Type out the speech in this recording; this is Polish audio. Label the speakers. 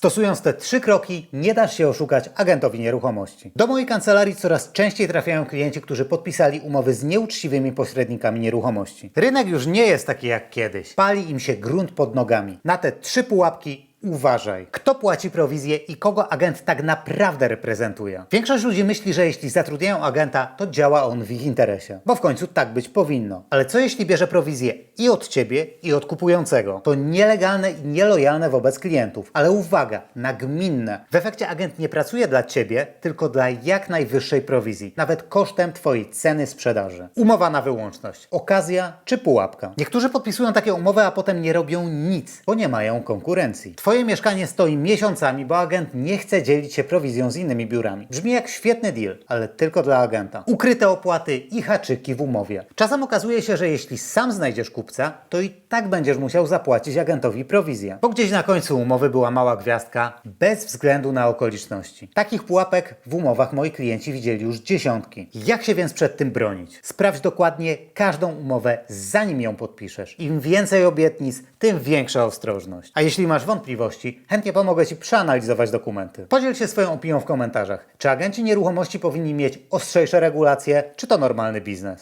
Speaker 1: Stosując te trzy kroki, nie dasz się oszukać agentowi nieruchomości. Do mojej kancelarii coraz częściej trafiają klienci, którzy podpisali umowy z nieuczciwymi pośrednikami nieruchomości. Rynek już nie jest taki jak kiedyś. Pali im się grunt pod nogami. Na te trzy pułapki Uważaj, kto płaci prowizję i kogo agent tak naprawdę reprezentuje. Większość ludzi myśli, że jeśli zatrudniają agenta, to działa on w ich interesie, bo w końcu tak być powinno. Ale co jeśli bierze prowizję i od ciebie, i od kupującego? To nielegalne i nielojalne wobec klientów. Ale uwaga, nagminne. W efekcie agent nie pracuje dla ciebie, tylko dla jak najwyższej prowizji, nawet kosztem twojej ceny sprzedaży. Umowa na wyłączność, okazja czy pułapka. Niektórzy podpisują takie umowy, a potem nie robią nic, bo nie mają konkurencji. Twoje mieszkanie stoi miesiącami, bo agent nie chce dzielić się prowizją z innymi biurami. Brzmi jak świetny deal, ale tylko dla agenta. Ukryte opłaty i haczyki w umowie. Czasem okazuje się, że jeśli sam znajdziesz kupca, to i tak będziesz musiał zapłacić agentowi prowizję. Bo gdzieś na końcu umowy była mała gwiazdka, bez względu na okoliczności. Takich pułapek w umowach moi klienci widzieli już dziesiątki. Jak się więc przed tym bronić? Sprawdź dokładnie każdą umowę, zanim ją podpiszesz. Im więcej obietnic, tym większa ostrożność. A jeśli masz wątpliwości, chętnie pomogę Ci przeanalizować dokumenty. Podziel się swoją opinią w komentarzach. Czy agenci nieruchomości powinni mieć ostrzejsze regulacje, czy to normalny biznes?